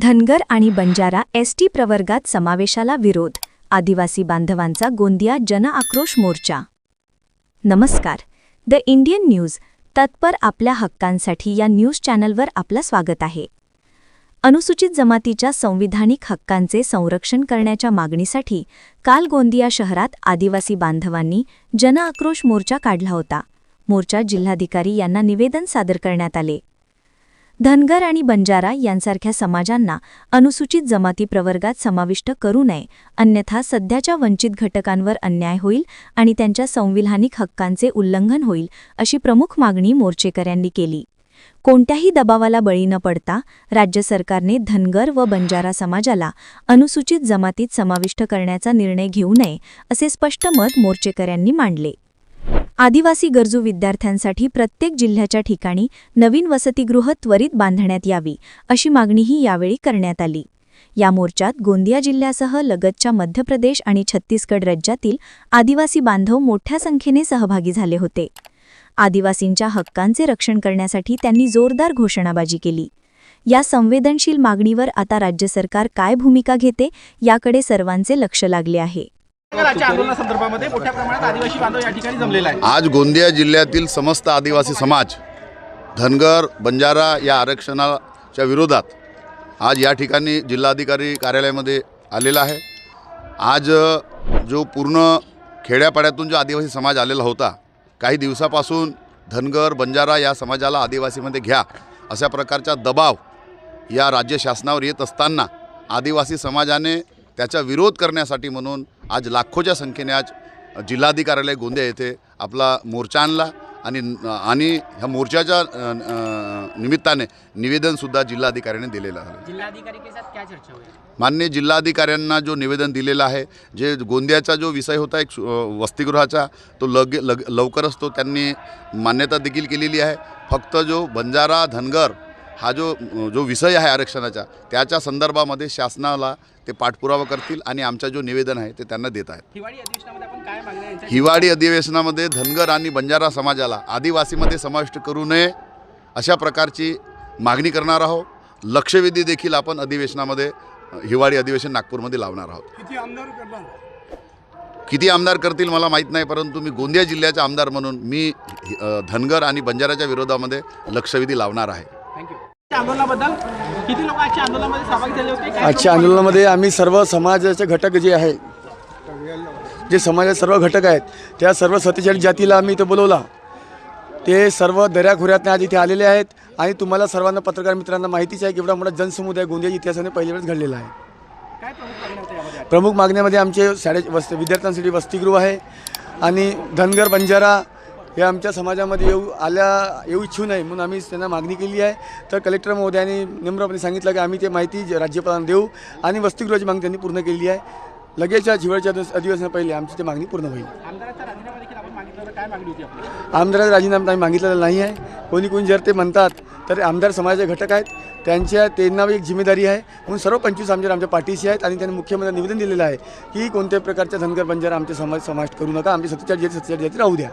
धनगर आणि बंजारा एसटी प्रवर्गात समावेशाला विरोध. आदिवासी बांधवांचा गोंदिया जनआक्रोश मोर्चा. नमस्कार. द इंडियन न्यूज तत्पर आपल्या हक्कांसाठी या न्यूज चॅनलवर आपलं स्वागत आहे. अनुसूचित जमातीच्या संविधानिक हक्कांचे संरक्षण करण्याच्या मागणीसाठी काल गोंदिया शहरात आदिवासी बांधवांनी जनआक्रोश मोर्चा काढला होता. मोर्चा जिल्हाधिकारी यांना निवेदन सादर करण्यात आले. धनगर आणि बंजारा यांसारख्या समाजांना अनुसूचित जमाती प्रवर्गात समाविष्ट करू नये. अन्यथा सध्याच्या वंचित घटकांवर अन्याय होईल आणि त्यांच्या संविधानिक हक्कांचे उल्लंघन होईल अशी प्रमुख मागणी मोर्चेकऱ्यांनी केली. कोणत्याही दबावाला बळी न पडता राज्य सरकारने धनगर व बंजारा समाजाला अनुसूचित जमातीत समाविष्ट करण्याचा निर्णय घेऊ नये असे स्पष्ट मत मोर्चेकऱ्यांनी मांडले. आदिवासी गरजू विद्यार्थ्यांसाठी प्रत्येक जिल्ह्याच्या ठिकाणी नवीन वसतिगृह त्वरित बांधण्यात यावी अशी मागणीही यावेळी करण्यात आली. या मोर्चात गोंदिया जिल्ह्यासह लगतच्या मध्य प्रदेश आणि छत्तीसगड राज्यातील आदिवासी बांधव मोठ्या संख्येने सहभागी झाले होते. आदिवासींच्या हक्कांचे रक्षण करण्यासाठी त्यांनी जोरदार घोषणाबाजी केली. या संवेदनशील मागणीवर आता राज्य सरकार काय भूमिका घेते याकडे सर्वांचे लक्ष लागले आहे. आंदोलनासंदर्भामध्ये मोठ्या प्रमाणात आदिवासी बांधव या ठिकाणी जमलेला आहे. आज गोंदिया जिल्ह्यातील समस्त आदिवासी समाज धनगर बंजारा या आरक्षणाच्या विरोधात आज या ठिकाणी जिल्हाधिकारी कार्यालयामध्ये आलेला आहे. आज जो पूर्ण खेड्यापाड्यातून जो आदिवासी समाज आलेला होता काही दिवसापासून धनगर बंजारा या समाजाला आदिवासीमध्ये घ्या अशा प्रकारचा दबाव या राज्य शासनावर येत असताना आदिवासी समाजाने त्याचा विरोध करण्यासाठी म्हणून आज लाखोच्या संख्येने आज जिल्हाधिकार्यालय गोंदिया येथे आपला मोर्चा आणला आणि आणि ह्या मोर्चाच्या निमित्ताने निवेदनसुद्धा जिल्हाधिकाऱ्याने दिलेलं आहे. जिल्हाधिकारी के साथ क्या चर्चा हुई? माननीय जिल्हाधिकाऱ्यांना जो निवेदन दिलेलं आहे जे गोंदियाचा जो विषय होता एक वसतिगृहाचा तो लग लग लवकरच तो त्यांनी मान्यता देखील केलेली आहे. फक्त जो बंजारा धनगर हा जो जो विषय आहे आरक्षणाचा त्याच्या संदर्भामध्ये शासनाला ते पाठपुरावा करतील आणि आमचा जो निवेदन आहे ते त्यांना देत आहेत. हिवाळी अधिवेशनामध्ये धनगर आणि बंजारा समाजाला आदिवासीमध्ये समाविष्ट करू नये अशा प्रकारची मागणी करणार आहोत. लक्षवेधी देखील आपण अधिवेशनामध्ये हिवाळी अधिवेशन नागपूरमध्ये लावणार आहोत. किती आमदार करणार? किती आमदार करतील मला माहीत नाही परंतु मी गोंदिया जिल्ह्याचा आमदार म्हणून मी धनगर आणि बंजाराच्या विरोधामध्ये लक्षवेधी लावणार आहे. थँक्यू आंदोलनाबद्दल? किती लोक आजच्या आंदोलनामध्ये सहभागी झाले होते? काय आजच्या आंदोलनामध्ये आम्ही सर्व समाजाचे घटक जे आहे जे समाजाचे सर्व घटक आहेत त्या सर्व सत्तेचाळीस जातीला आम्ही इथं बोलवला. ते सर्व दऱ्याखोऱ्यातनं आज इथे आलेले आहेत आणि तुम्हाला सर्वांना पत्रकार मित्रांना माहितीच आहे की एवढा मोठा जनसमुदाय गोंदिया इतिहासाने पहिल्या वेळेस घडलेला आहे. प्रमुख मागण्यामध्ये आमचे शाळे वस्त विद्यार्थ्यांसाठी वसतिगृह आहे आणि धनगर बंजारा हे आमच्या समाजामध्ये येऊ आल्या येऊ इच्छू नये म्हणून आम्ही त्यांना मागणी केली आहे. तर कलेक्टर महोदयांनी नम्रपणे सांगितलं की आम्ही ते माहिती राज्यपालांना देऊ आणि वसतिगृहाची मागणी त्यांनी पूर्ण केली आहे. लगेचच्या हिवाळच्या अधिवेशना पहिले आमची ती मागणी पूर्ण होईल. आमदाराचा राजीनामा आम्ही मागितलेला नाही आहे. कोणी कोणी जर ते म्हणतात तर आमदार समाजाचे घटक आहेत. त्यांच्या त्यांना एक जिम्मेदारी आहे. म्हणून सर्व पंचवीस आमदार आमच्या पाठीशी आहेत आणि त्यांनी मुख्यमंत्री निवेदन दिलेलं आहे की कोणत्याही प्रकारच्या धनगर बंजारा आमचे समाज समाविष्ट करू नका. आमचे सत्तेचाळीस सत्तेचाळीस जाती राहू द्या.